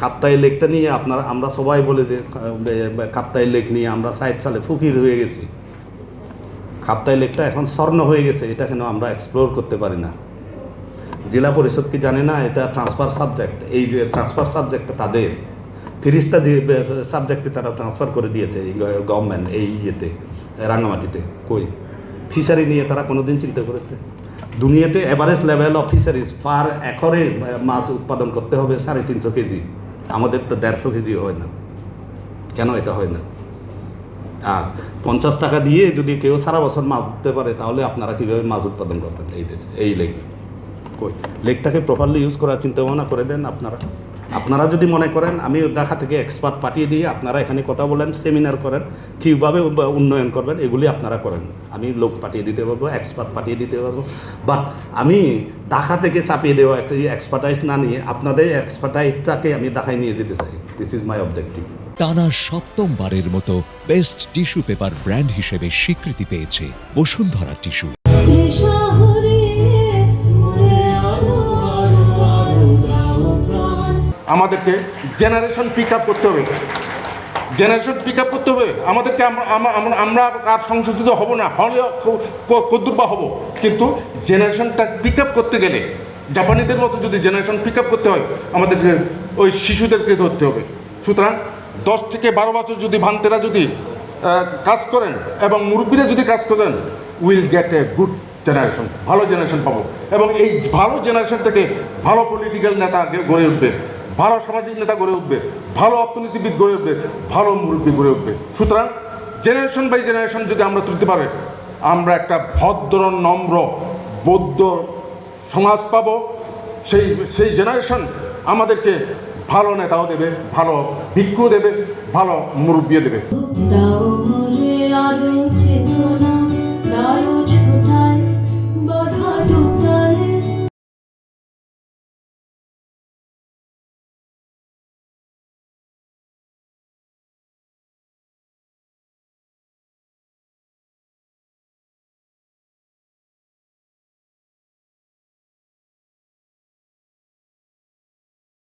কাপ্তাই লেকটা নিয়ে আপনার, আমরা সবাই বলে যে কাপ্তাই লেক নিয়ে আমরা সাইড সালে ফকির হয়ে গেছি। কাপ্তাই লেকটা এখন স্বর্ণ হয়ে গেছে, এটা কেন আমরা এক্সপ্লোর করতে পারি না? জেলা পরিষদ কি জানে না, এটা ট্রান্সফার সাবজেক্ট এই যে ট্রান্সফার সাবজেক্টটা তাদের। তিরিশটা সাবজেক্টে তারা ট্রান্সফার করে দিয়েছে, এই গভর্নমেন্ট এই ইয়েতে রাঙামাটিতে কই? ফিশারি নিয়ে তারা কোনোদিন চিন্তা করেছে? দুনিয়াতে average level of fisheries per একরে মাছ উৎপাদন করতে হবে সাড়ে তিনশো কেজি। আমাদের তো দেড়শো কেজি হয় না। কেন এটা হয় না? আর পঞ্চাশ টাকা দিয়ে যদি কেউ সারা বছর মাছ ধরতে পারে, তাহলে আপনারা কীভাবে মাছ উৎপাদন করবেন এই দেশে, এই লেক? কই? লেকটাকে প্রপারলি ইউজ করার চিন্তা ভাবনা করে দেন আপনারা। আপনারা যদি মনে করেন, আমি ঢাকা থেকে এক্সপার্ট পাঠিয়ে দিয়ে আপনারা এখানে কথা বলেন সেমিনার করেন, কীভাবে উন্নয়ন করবেন, এগুলি আপনারা করেন। আমি লোক পাঠিয়ে দিতে পারব এক্সপার্ট পাঠিয়ে দিতে পারব। বাট আমি ঢাকা থেকে চাপিয়ে দেওয়া একটা এক্সপার্টাইজ না নিয়ে আপনাদের এক্সপার্টাইজটাকে আমি ঢাকায় নিয়ে যেতে চাই। দিস ইজ মাই অবজেক্টিভ টানা সপ্তমবারের মতো বেস্ট টিস্যু পেপার ব্র্যান্ড হিসেবে স্বীকৃতি পেয়েছে বসুন্ধরা টিস্যু আমাদেরকে জেনারেশন পিক আপ করতে হবে। জেনারেশন পিক আপ করতে হবে। আমাদেরকে আমরা আর সংশোধিত হব না হলে কদ্দুর বা হব। কিন্তু জেনারেশনটা পিক আপ করতে গেলে, জাপানিদের মতো যদি জেনারেশন পিক আপ করতে হয়, আমাদেরকে ওই শিশুদেরকে ধরতে হবে। সুতরাং দশ থেকে বারো বছর যদি ভান্তেরা যদি কাজ করেন এবং মুরব্বীরা যদি কাজ করেন will get a good generation ভালো জেনারেশন পাবো। এবং এই ভালো জেনারেশন থেকে ভালো পলিটিক্যাল নেতা গড়ে উঠবে। ভালো সামাজিক নেতা গড়ে উঠবে, ভালো অর্থনীতিবিদ গড়ে উঠবে, ভালো মুরব্বী গড়ে উঠবে। সুতরাং জেনারেশন বাই জেনারেশন যদি আমরা তুলতে পারি, আমরা একটা ভদ্র, নম্র, বৌদ্ধ সমাজ পাব। সেই সেই জেনারেশন আমাদেরকে ভালো নেতাও দেবে, ভালো ভিক্ষু দেবে, ভালো মুরব্বীও দেবে।